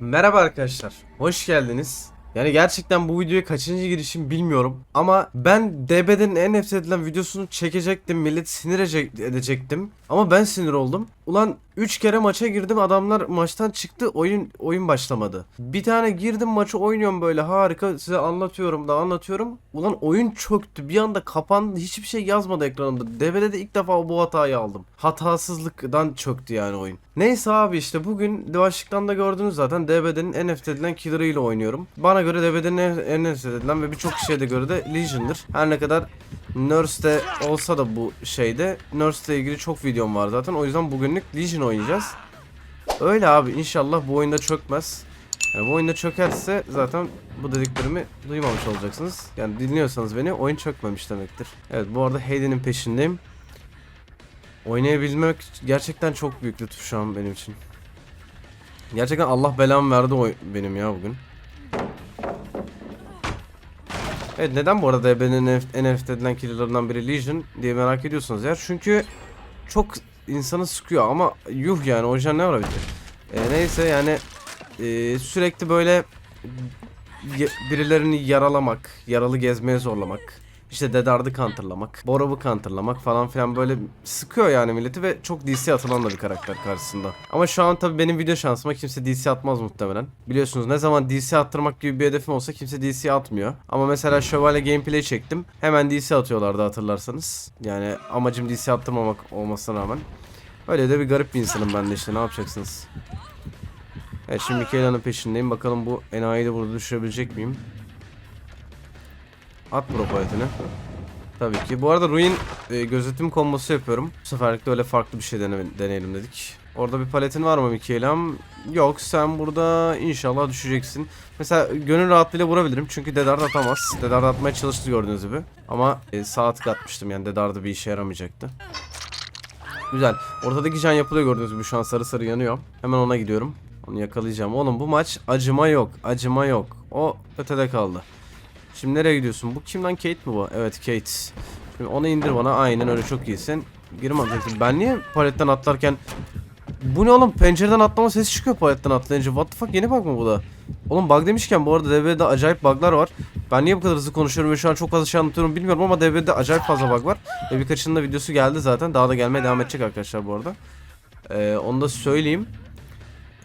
Merhaba arkadaşlar, hoş geldiniz. Yani gerçekten bu videoya kaçıncı girişim bilmiyorum ama ben DB'den en nefret edilen videosunu çekecektim, millet sinir ece- edecektim ama ben sinir oldum. Ulan 3 kere maça girdim adamlar maçtan çıktı oyun oyun başlamadı. Bir tane girdim maçı oynuyorum böyle harika size anlatıyorum da anlatıyorum. Ulan oyun çöktü bir anda kapandı hiçbir şey yazmadı ekranımda. DB'de de ilk defa bu hatayı aldım. Hatasızlıktan çöktü yani oyun. Neyse abi işte bugün başlıktan da gördünüz zaten DB'nin en nefret edilen killer'ı ile oynuyorum. Bana göre en nefret edilen ve birçok kişiye de göre de Legion'dır. Her ne kadar Nurse'de olsa da bu şeyde Nurse'le ilgili çok videom var zaten. O yüzden bugünlük Legion oynayacağız. Öyle abi inşallah bu oyunda çökmez. Yani bu oyunda çökerse zaten bu dediklerimi duymamış olacaksınız. Yani dinliyorsanız beni oyun çökmemiş demektir. Evet bu arada Hayden'in peşindeyim. Oynayabilmek gerçekten çok büyük lütuf şu an benim için. Gerçekten Allah belamı verdi benim ya bugün. Evet neden bu arada en nefret edilen killer'larından biri Legion diye merak ediyorsunuz ya. Çünkü çok insanı sıkıyor ama yuh yani orijinal ne olabilir? E, neyse yani e, sürekli böyle birilerini yaralamak, yaralı gezmeye zorlamak, işte Dedardı counterlamak, Borob'u counterlamak falan filan böyle sıkıyor yani milleti ve çok DC atılan da bir karakter karşısında. Ama şu an tabii benim video şansıma kimse DC atmaz muhtemelen. Biliyorsunuz ne zaman DC attırmak gibi bir hedefim olsa kimse DC atmıyor. Ama mesela şövalye gameplay çektim. Hemen DC atıyorlardı hatırlarsanız. Yani amacım DC attırmamak olmasına rağmen. Öyle de bir garip bir insanım ben de işte ne yapacaksınız. Evet şimdi Mikaela'nın peşindeyim. Bakalım bu enayiyi de burada düşürebilecek miyim? At bro paletini. Tabii ki. Bu arada Ruin e, gözetim kombosu yapıyorum. Bu seferlik de öyle farklı bir şey dene deneyelim dedik. Orada bir paletin var mı Mikaela'm? Yok sen burada inşallah düşeceksin. Mesela gönül rahatlığıyla vurabilirim çünkü Dedard atamaz. Dedard atmaya çalıştı gördüğünüz gibi. Ama e, sağ atmıştım yani Dedard'ı bir işe yaramayacaktı. Güzel. Ortadaki can yapılıyor gördüğünüz gibi şu an sarı sarı yanıyor. Hemen ona gidiyorum. Onu yakalayacağım. Oğlum bu maç acıma yok. Acıma yok. O ötede kaldı. Şimdi nereye gidiyorsun? Bu kim lan Kate mi bu? Evet Kate. Şimdi onu indir bana. Aynen öyle çok iyisin. Girme atacaksın. Ben niye paletten atlarken... Bu ne oğlum? Pencereden atlama sesi çıkıyor paletten atlayınca. What the fuck? Yeni bug mı bu da? Oğlum bug demişken bu arada DB'de acayip buglar var. Ben niye bu kadar hızlı konuşuyorum ve şu an çok fazla şey anlatıyorum bilmiyorum ama DB'de acayip fazla bug var. Ve birkaçının da videosu geldi zaten. Daha da gelmeye devam edecek arkadaşlar bu arada. Ee, onu da söyleyeyim.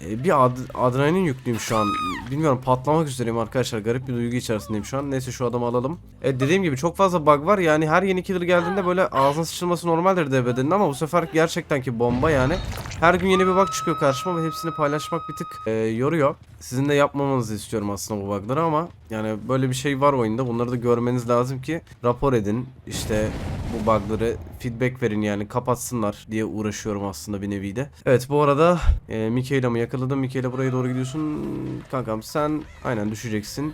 Ee, bir ad adrenalin yüklüyüm şu an. Bilmiyorum patlamak üzereyim arkadaşlar. Garip bir duygu içerisindeyim şu an. Neyse şu adamı alalım. Evet dediğim gibi çok fazla bug var. Yani her yeni killer geldiğinde böyle ağzına sıçılması normaldir DB'denin ama bu sefer gerçekten ki bomba yani. Her gün yeni bir bug çıkıyor karşıma ve hepsini paylaşmak bir tık e, yoruyor. Sizin de yapmamanızı istiyorum aslında bu bugları ama yani böyle bir şey var oyunda. Bunları da görmeniz lazım ki rapor edin. İşte bu bugları feedback verin yani kapatsınlar diye uğraşıyorum aslında bir nevi de. Evet bu arada e, Mikaela mı yakaladım? Mikaela buraya doğru gidiyorsun. Kankam sen aynen düşeceksin.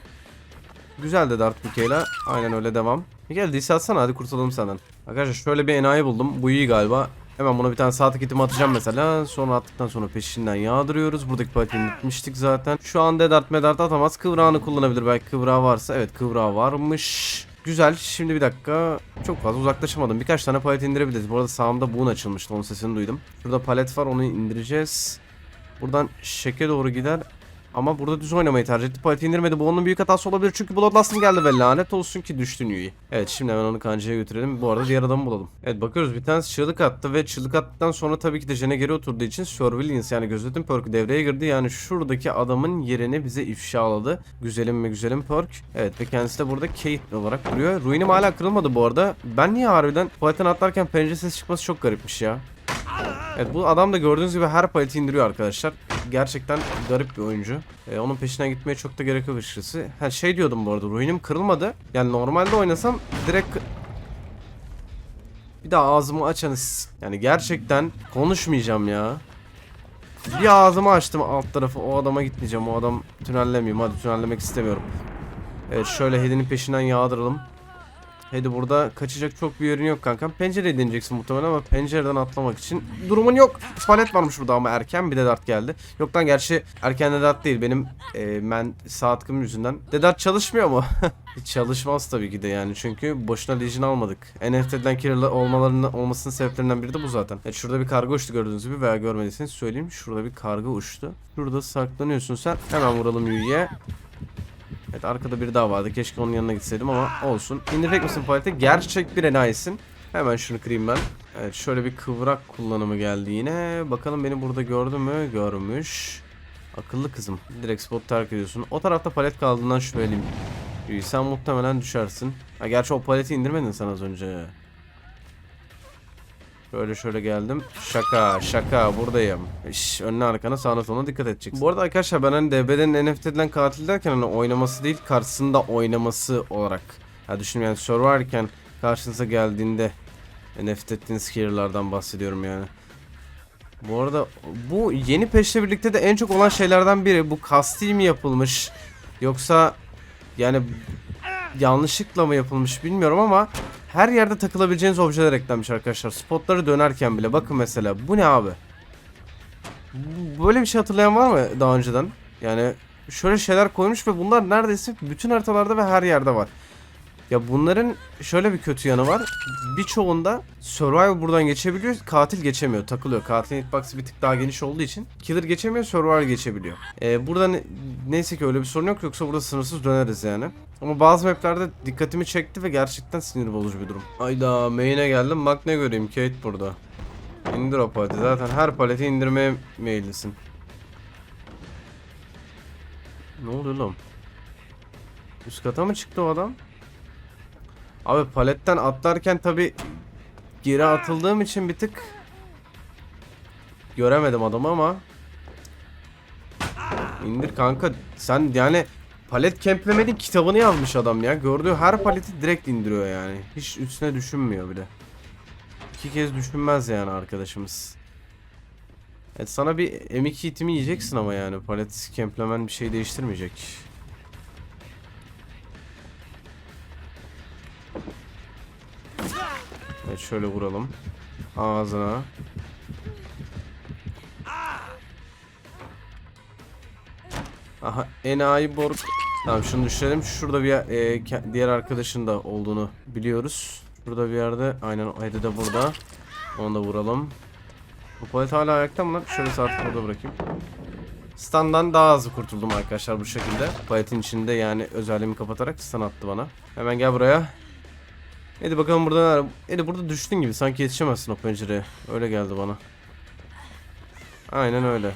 Güzel de Dart Mikaela. Aynen öyle devam. Mikaela DC atsana hadi kurtulalım senden. Arkadaşlar şöyle bir enayi buldum. Bu iyi galiba. Hemen buna bir tane sağ tık atacağım mesela. Sonra attıktan sonra peşinden yağdırıyoruz. Buradaki paletini gitmiştik zaten. Şu an Dedart Medart atamaz. Kıvrağını kullanabilir belki kıvrağı varsa. Evet kıvrağı varmış. Güzel. Şimdi bir dakika. Çok fazla uzaklaşamadım. Birkaç tane palet indirebiliriz. Bu arada sağımda buğun açılmıştı. Onun sesini duydum. Şurada palet var. Onu indireceğiz. Buradan şeke doğru gider. Ama burada düz oynamayı tercih etti. Paleti indirmedi. Bu onun büyük hatası olabilir. Çünkü Bloodlust'ın geldi ve lanet olsun ki düştün Yui. Evet şimdi hemen onu kancaya götürelim. Bu arada diğer adamı bulalım. Evet bakıyoruz bir tanesi çığlık attı ve çığlık attıktan sonra tabii ki de Jene geri oturduğu için Surveillance yani gözetim perk'ü devreye girdi. Yani şuradaki adamın yerini bize ifşaladı. Güzelim mi güzelim perk. Evet ve kendisi de burada Kate olarak duruyor. Ruinim hala kırılmadı bu arada. Ben niye harbiden paletten atlarken pencere sesi çıkması çok garipmiş ya. Evet bu adam da gördüğünüz gibi her paleti indiriyor arkadaşlar. Gerçekten garip bir oyuncu. Ee, onun peşinden gitmeye çok da gerek yok açıkçası. Ha şey diyordum bu arada ruinim kırılmadı. Yani normalde oynasam direkt bir daha ağzımı açanız. Yani gerçekten konuşmayacağım ya. Bir ağzımı açtım alt tarafı. O adama gitmeyeceğim. O adam tünellemeyeyim. Hadi tünellemek istemiyorum. Evet şöyle Head'inin peşinden yağdıralım. Hadi burada kaçacak çok bir yerin yok kankam. Pencereye deneyeceksin muhtemelen ama pencereden atlamak için durumun yok. Palet varmış burada ama erken bir de dart geldi. Yok lan gerçi erken de dart değil. Benim e, ben saatkim yüzünden. Dedart çalışmıyor mu? Çalışmaz tabii ki de yani. Çünkü boşuna Legion almadık. NFT'den killer olmalarının olmasının sebeplerinden biri de bu zaten. Evet şurada bir karga uçtu gördüğünüz gibi veya görmediyseniz söyleyeyim. Şurada bir karga uçtu. Şurada saklanıyorsun sen. Hemen vuralım Yu'ya. Evet arkada biri daha vardı. Keşke onun yanına gitseydim ama olsun. İndirecek misin palete? Gerçek bir enayisin. Hemen şunu kırayım ben. Evet şöyle bir kıvrak kullanımı geldi yine. Bakalım beni burada gördü mü? Görmüş. Akıllı kızım. Direkt spot terk ediyorsun. O tarafta palet kaldığından şüpheliyim. İyi, Sen muhtemelen düşersin. Ha, gerçi o paleti indirmedin sen az önce. Şöyle şöyle geldim. Şaka şaka buradayım. İş, önüne arkana sağına soluna dikkat edeceksin. Bu arada arkadaşlar ben hani DB'den NFT edilen katil derken hani oynaması değil karşısında oynaması olarak. Ya düşünün yani Survivor'ken karşınıza geldiğinde NFT ettiğiniz killer'lardan bahsediyorum yani. Bu arada bu yeni peşle birlikte de en çok olan şeylerden biri. Bu kasti mi yapılmış yoksa yani yanlışlıkla mı yapılmış bilmiyorum ama her yerde takılabileceğiniz objeler eklenmiş arkadaşlar. Spotları dönerken bile bakın mesela bu ne abi? Böyle bir şey hatırlayan var mı daha önceden? Yani şöyle şeyler koymuş ve bunlar neredeyse bütün haritalarda ve her yerde var. Ya bunların şöyle bir kötü yanı var. Birçoğunda Survivor buradan geçebiliyor, katil geçemiyor, takılıyor. Katilin hitbox'ı bir tık daha geniş olduğu için Killer geçemiyor, Survivor geçebiliyor. Ee, burada ne- neyse ki öyle bir sorun yok yoksa burada sınırsız döneriz yani. Ama bazı maplerde dikkatimi çekti ve gerçekten sinir bozucu bir durum. Ayda main'e geldim bak ne göreyim Kate burada. İndir o paleti zaten her paleti indirmeye meyillisin. Ne oluyor lan? Üst kata mı çıktı o adam? Abi paletten atlarken tabi geri atıldığım için bir tık göremedim adamı ama indir kanka sen yani palet kemplemenin kitabını yazmış adam ya. Gördüğü her paleti direkt indiriyor yani. Hiç üstüne düşünmüyor bile iki kez düşünmez yani arkadaşımız. Evet sana bir M2 itimi yiyeceksin ama yani. Palet kemplemen bir şey değiştirmeyecek Evet şöyle vuralım. Ağzına. Aha enayi borg. Tamam şunu düşürelim. Şurada bir e, diğer arkadaşın da olduğunu biliyoruz. Şurada bir yerde. Aynen o de burada. Onu da vuralım. Bu palet hala ayakta mı lan? Şöyle saat burada bırakayım. Stand'dan daha hızlı kurtuldum arkadaşlar bu şekilde. Paletin içinde yani özelliğimi kapatarak stun attı bana. Hemen gel buraya. Hadi bakalım burada ne? Hadi burada düştün gibi sanki yetişemezsin o pencereye. Öyle geldi bana. Aynen öyle.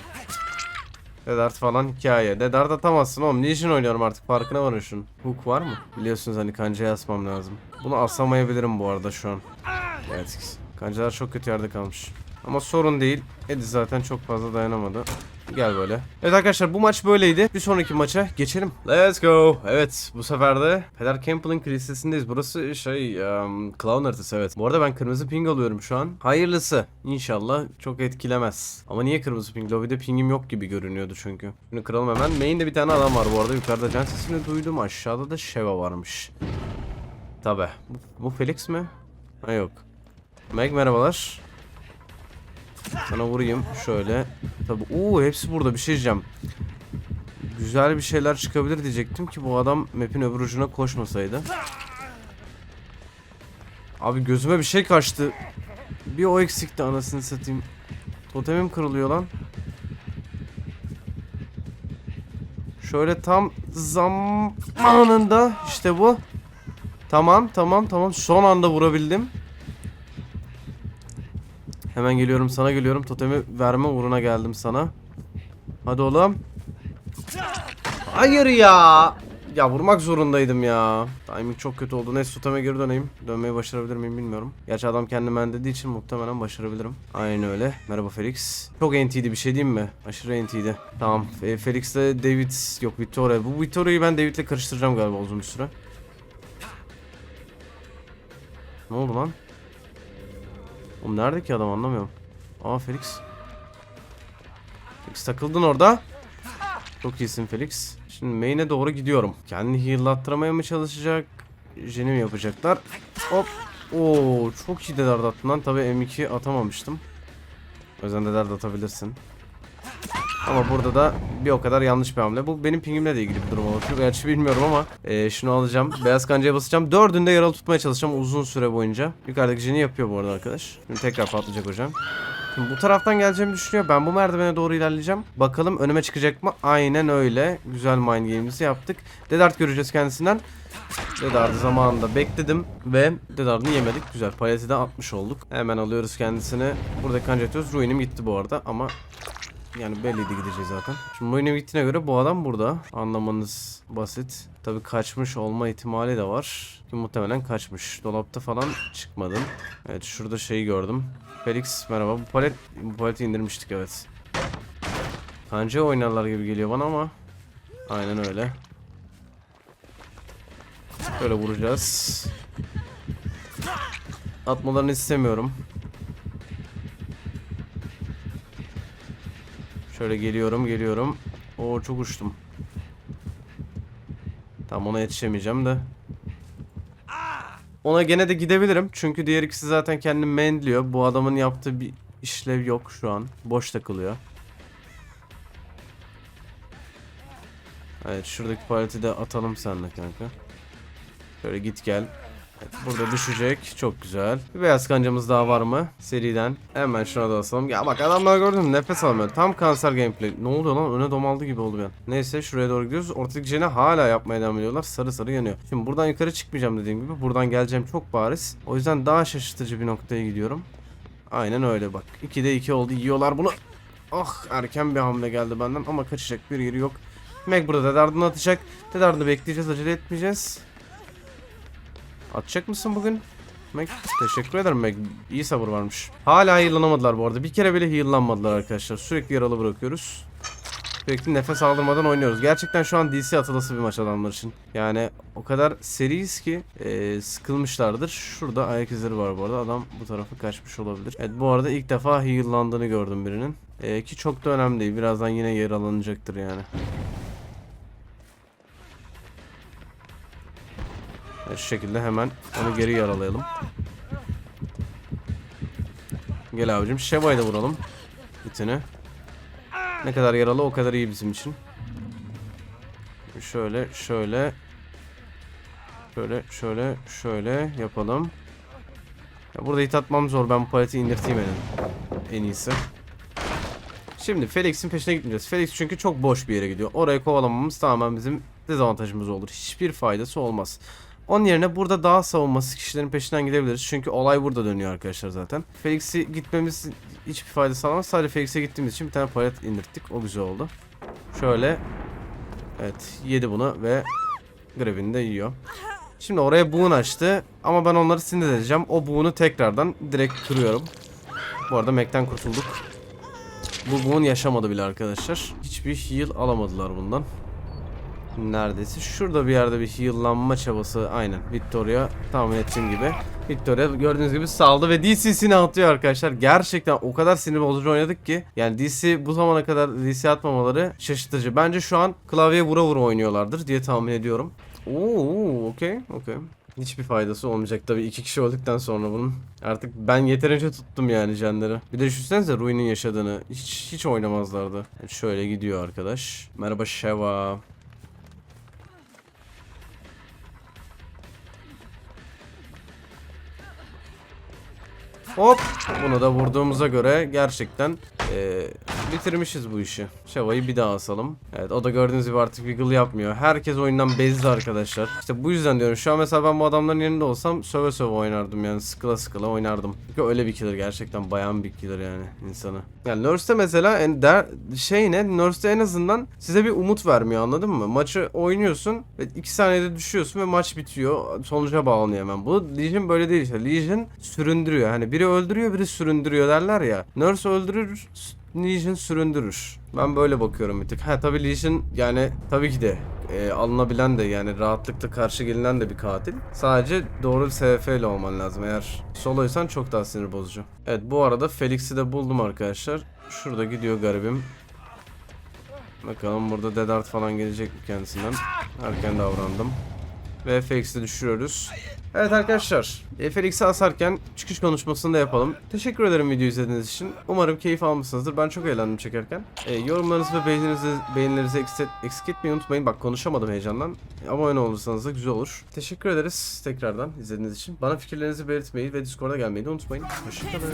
Dedart falan hikaye. Dedart atamazsın oğlum. Niçin oynuyorum artık farkına varın şunun. Hook var mı? Biliyorsunuz hani kancaya asmam lazım. Bunu asamayabilirim bu arada şu an. Evet. Kancalar çok kötü yerde kalmış. Ama sorun değil. Edi zaten çok fazla dayanamadı. Gel böyle. Evet arkadaşlar bu maç böyleydi. Bir sonraki maça geçelim. Let's go. Evet bu sefer de Peder Campbell'ın kilisesinindeyiz. Burası şey um, clown haritası evet. Bu arada ben kırmızı ping alıyorum şu an. Hayırlısı. İnşallah çok etkilemez. Ama niye kırmızı ping? Lobby'de pingim yok gibi görünüyordu çünkü. Bunu kıralım hemen. Main'de bir tane adam var bu arada. Yukarıda can sesini duydum. Aşağıda da Sheva varmış. Tabi. Bu, bu Felix mi? Ha yok. Meg merhabalar. Sana vurayım şöyle. Tabi uuu hepsi burada bir şey diyeceğim. Güzel bir şeyler çıkabilir diyecektim ki bu adam map'in öbür ucuna koşmasaydı. Abi gözüme bir şey kaçtı. Bir o eksikti anasını satayım. Totemim kırılıyor lan. Şöyle tam zamanında işte bu. Tamam tamam tamam son anda vurabildim. Hemen geliyorum sana geliyorum. Totemi verme uğruna geldim sana. Hadi oğlum. Hayır ya. Ya vurmak zorundaydım ya. Timing çok kötü oldu. Neyse toteme geri döneyim. Dönmeyi başarabilir miyim bilmiyorum. Gerçi adam kendimen dediği için muhtemelen başarabilirim. Aynen öyle. Merhaba Felix. Çok NT'di bir şey diyeyim mi? Aşırı NT'di. Tamam. E, Felix'le David yok Victoria. Bu Victoria'yı ben David'le karıştıracağım galiba uzun bir süre. Ne oldu lan? Oğlum nerede ki adam anlamıyorum. Aa Felix. Felix takıldın orada. Çok iyisin Felix. Şimdi main'e doğru gidiyorum. Kendini heal'lattıramaya mı çalışacak? Jenny mi yapacaklar? Hop. Oo çok iyi dedard attın lan. Tabii M2 atamamıştım. O yüzden dedard atabilirsin. Ama burada da bir o kadar yanlış bir hamle. Bu benim pingimle de ilgili bir durum olabilir. Gerçi bilmiyorum ama e, şunu alacağım. Beyaz kancaya basacağım. Dördünde yaralı tutmaya çalışacağım uzun süre boyunca. Yukarıdaki jeni yapıyor bu arada arkadaş. Şimdi tekrar patlayacak hocam. Şimdi bu taraftan geleceğimi düşünüyor. Ben bu merdivene doğru ilerleyeceğim. Bakalım önüme çıkacak mı? Aynen öyle. Güzel mind game'imizi yaptık. Dedart göreceğiz kendisinden. Dedart'ı zamanında bekledim ve Dedart'ını yemedik. Güzel. Paleti de atmış olduk. Hemen alıyoruz kendisini. Burada kanca atıyoruz. Ruin'im gitti bu arada ama yani belliydi gideceği zaten. Şimdi Ruin'im gittiğine göre bu adam burada. Anlamanız basit. Tabi kaçmış olma ihtimali de var. Ki muhtemelen kaçmış. Dolapta falan çıkmadın. Evet şurada şeyi gördüm. Felix merhaba. Bu palet bu paleti indirmiştik evet. Kanca oynarlar gibi geliyor bana ama aynen öyle. Böyle vuracağız. Atmalarını istemiyorum. Şöyle geliyorum geliyorum. Oo çok uçtum. Tam ona yetişemeyeceğim de. Ona gene de gidebilirim. Çünkü diğer ikisi zaten kendini mendliyor. Bu adamın yaptığı bir işlev yok şu an. Boş takılıyor. Evet şuradaki paleti de atalım seninle kanka. Şöyle git gel. Burada düşecek. Çok güzel. Bir beyaz kancamız daha var mı? Seriden. Hemen şuna da asalım. Ya bak adamlar gördün mü? Nefes alamıyor. Tam kanser gameplay. Ne oluyor lan? Öne domaldı gibi oldu ben. Neyse şuraya doğru gidiyoruz. Ortadaki jene hala yapmaya devam ediyorlar. Sarı sarı yanıyor. Şimdi buradan yukarı çıkmayacağım dediğim gibi. Buradan geleceğim çok bariz. O yüzden daha şaşırtıcı bir noktaya gidiyorum. Aynen öyle bak. 2'de 2 oldu. Yiyorlar bunu. Ah erken bir hamle geldi benden ama kaçacak bir yeri yok. Meg burada dedardını atacak. Dedardını bekleyeceğiz. Acele etmeyeceğiz. Atacak mısın bugün? Meg teşekkür ederim Meg. İyi sabır varmış. Hala heal'lanamadılar bu arada. Bir kere bile heal'lanmadılar arkadaşlar. Sürekli yaralı bırakıyoruz. Sürekli nefes aldırmadan oynuyoruz. Gerçekten şu an DC atılası bir maç adamlar için. Yani o kadar seriyiz ki e, sıkılmışlardır. Şurada ayak izleri var bu arada. Adam bu tarafa kaçmış olabilir. Evet bu arada ilk defa heal'landığını gördüm birinin. E, ki çok da önemli değil. Birazdan yine yer alınacaktır yani. Şu şekilde hemen onu geri yaralayalım. Gel abicim. Şeva'yı da vuralım. İtini. Ne kadar yaralı o kadar iyi bizim için. Şöyle şöyle. Şöyle şöyle şöyle yapalım. Ya burada hit atmam zor. Ben bu paleti indirteyim en, en iyisi. Şimdi Felix'in peşine gitmeyeceğiz. Felix çünkü çok boş bir yere gidiyor. Orayı kovalamamız tamamen bizim dezavantajımız olur. Hiçbir faydası olmaz. Onun yerine burada daha savunması kişilerin peşinden gidebiliriz. Çünkü olay burada dönüyor arkadaşlar zaten. Felix'i gitmemiz hiçbir fayda sağlamaz. Sadece Felix'e gittiğimiz için bir tane palet indirttik. O güzel oldu. Şöyle. Evet yedi bunu ve Grevin de yiyor. Şimdi oraya buğun açtı. Ama ben onları sinir edeceğim. O buğunu tekrardan direkt kırıyorum. Bu arada Mac'ten kurtulduk. Bu buğun yaşamadı bile arkadaşlar. Hiçbir heal alamadılar bundan. Neredeyse şurada bir yerde bir heal'lanma çabası aynen Victoria tahmin ettiğim gibi Victoria gördüğünüz gibi saldı ve DC'sini atıyor arkadaşlar gerçekten o kadar sinir bozucu oynadık ki yani DC bu zamana kadar DC atmamaları şaşırtıcı bence şu an klavyeye vura vura oynuyorlardır diye tahmin ediyorum Oo okey okey Hiçbir faydası olmayacak tabii iki kişi öldükten sonra bunun. Artık ben yeterince tuttum yani canları. Bir de düşünsenize Ruin'in yaşadığını. Hiç hiç oynamazlardı. Evet, şöyle gidiyor arkadaş. Merhaba Sheva. Hop. Bunu da vurduğumuza göre gerçekten eee, bitirmişiz bu işi. Şeva'yı bir daha asalım. Evet o da gördüğünüz gibi artık wiggle yapmıyor. Herkes oyundan bezdi arkadaşlar. İşte bu yüzden diyorum. Şu an mesela ben bu adamların yerinde olsam söve söve oynardım yani. Sıkıla sıkıla oynardım. Çünkü öyle bir killer gerçekten bayan bir killer yani insanı. Yani Nurse'de mesela en der, şey ne? Nurse'de en azından size bir umut vermiyor anladın mı? Maçı oynuyorsun ve 2 saniyede düşüyorsun ve maç bitiyor. Sonuca bağlanıyor hemen. Bu Legion böyle değil işte. Legion süründürüyor. Hani biri öldürüyor biri süründürüyor derler ya. Nurse öldürür Legion süründürür. Ben böyle bakıyorum bir tık. Ha tabii Legion yani tabii ki de e, alınabilen de yani rahatlıkla karşı gelinen de bir katil. Sadece doğru bir SFF ile olman lazım. Eğer soloysan çok daha sinir bozucu. Evet bu arada Felix'i de buldum arkadaşlar. Şurada gidiyor garibim. Bakalım burada Dead Art falan gelecek mi kendisinden. Erken davrandım. Ve FX'i düşürüyoruz. Evet arkadaşlar, e, FX'i asarken çıkış konuşmasını da yapalım. Teşekkür ederim video izlediğiniz için. Umarım keyif almışsınızdır. Ben çok eğlendim çekerken. E, yorumlarınızı ve beğenilerinizi, beğenilerinizi eksik, etmeyi unutmayın. Bak konuşamadım heyecandan. E, abone olursanız da güzel olur. Teşekkür ederiz tekrardan izlediğiniz için. Bana fikirlerinizi belirtmeyi ve Discord'a gelmeyi de unutmayın. Hoşçakalın.